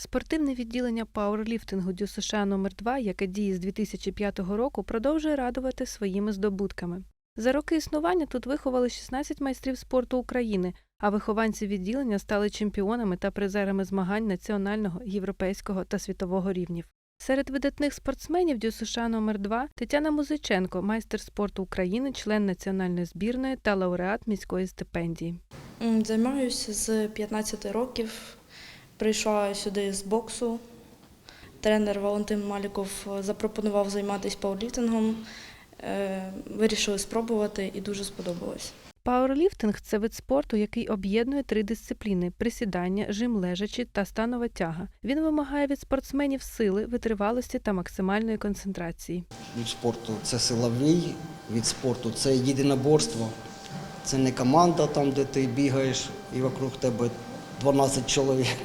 Спортивне відділення пауерліфтингу Дю США номер 2 яке діє з 2005 року, продовжує радувати своїми здобутками. За роки існування тут виховали 16 майстрів спорту України, а вихованці відділення стали чемпіонами та призерами змагань національного, європейського та світового рівнів. Серед видатних спортсменів Дю США номер 2 Тетяна Музиченко, майстер спорту України, член національної збірної та лауреат міської стипендії. Займаюся з 15 років. Прийшла сюди з боксу. Тренер Валентин Маліков запропонував займатися пауерліфтингом. Е, Вирішили спробувати і дуже сподобалось. Пауерліфтинг це вид спорту, який об'єднує три дисципліни: присідання, жим лежачі та станова тяга. Він вимагає від спортсменів сили, витривалості та максимальної концентрації. від спорту це силовий, від спорту це єдиноборство. Це не команда там, де ти бігаєш і вокруг тебе 12 чоловік.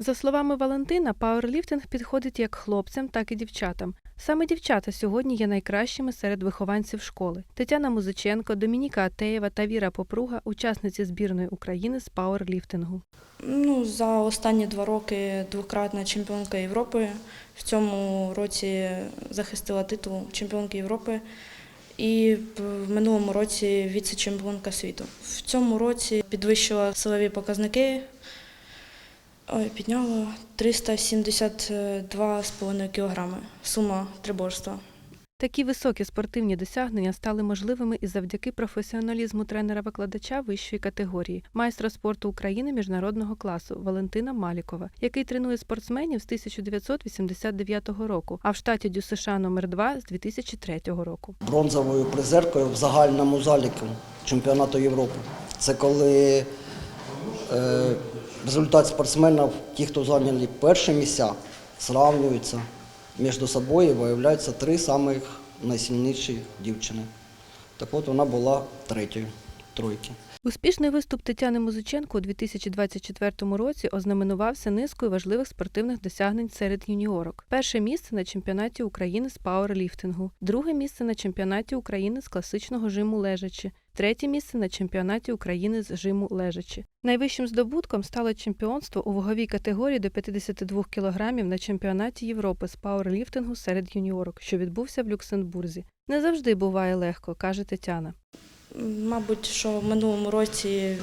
За словами Валентина, пауерліфтинг підходить як хлопцям, так і дівчатам. Саме дівчата сьогодні є найкращими серед вихованців школи. Тетяна Музиченко, Домініка Атеєва та Віра Попруга учасниці збірної України з пауерліфтингу. Ну, за останні два роки двократна чемпіонка Європи. В цьому році захистила титул чемпіонки Європи. І в минулому році віце-чемпіонка світу. В цьому році підвищила силові показники, Ой, підняла 372,5 кг. Сума триборства. Такі високі спортивні досягнення стали можливими і завдяки професіоналізму тренера-викладача вищої категорії, майстра спорту України міжнародного класу Валентина Малікова, який тренує спортсменів з 1989 року, а в штаті Дю США номер 2 з 2003 року. Бронзовою призеркою в загальному заліку чемпіонату Європи. Це коли е, результат спортсменів, ті, хто зайняли перші місця, зрівнюються між собою виявляються три самих найсильніші дівчини. Так от вона була третьою тройки. Успішний виступ Тетяни Музиченко у 2024 році ознаменувався низкою важливих спортивних досягнень серед юніорок. Перше місце на чемпіонаті України з пауерліфтингу, друге місце на чемпіонаті України з класичного жиму лежачі, третє місце на чемпіонаті України з жиму лежачі. Найвищим здобутком стало чемпіонство у ваговій категорії до 52 кг на чемпіонаті Європи з пауерліфтингу серед юніорок, що відбувся в Люксембурзі. Не завжди буває легко, каже Тетяна. Мабуть, що в минулому році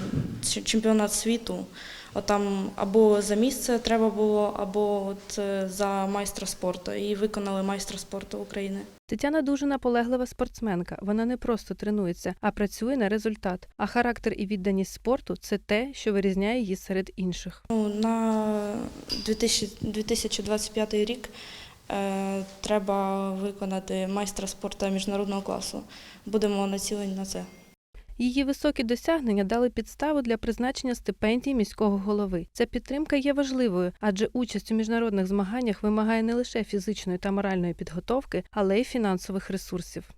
чемпіонат світу, отам або за місце треба було, або от е, за майстра спорту. І виконали майстра спорту України. Тетяна дуже наполеглива спортсменка. Вона не просто тренується, а працює на результат. А характер і відданість спорту це те, що вирізняє її серед інших. Ну, на 2000 2025 рік е, треба виконати майстра спорту міжнародного класу. Будемо націлені на це. Її високі досягнення дали підставу для призначення стипендії міського голови. Ця підтримка є важливою, адже участь у міжнародних змаганнях вимагає не лише фізичної та моральної підготовки, але й фінансових ресурсів.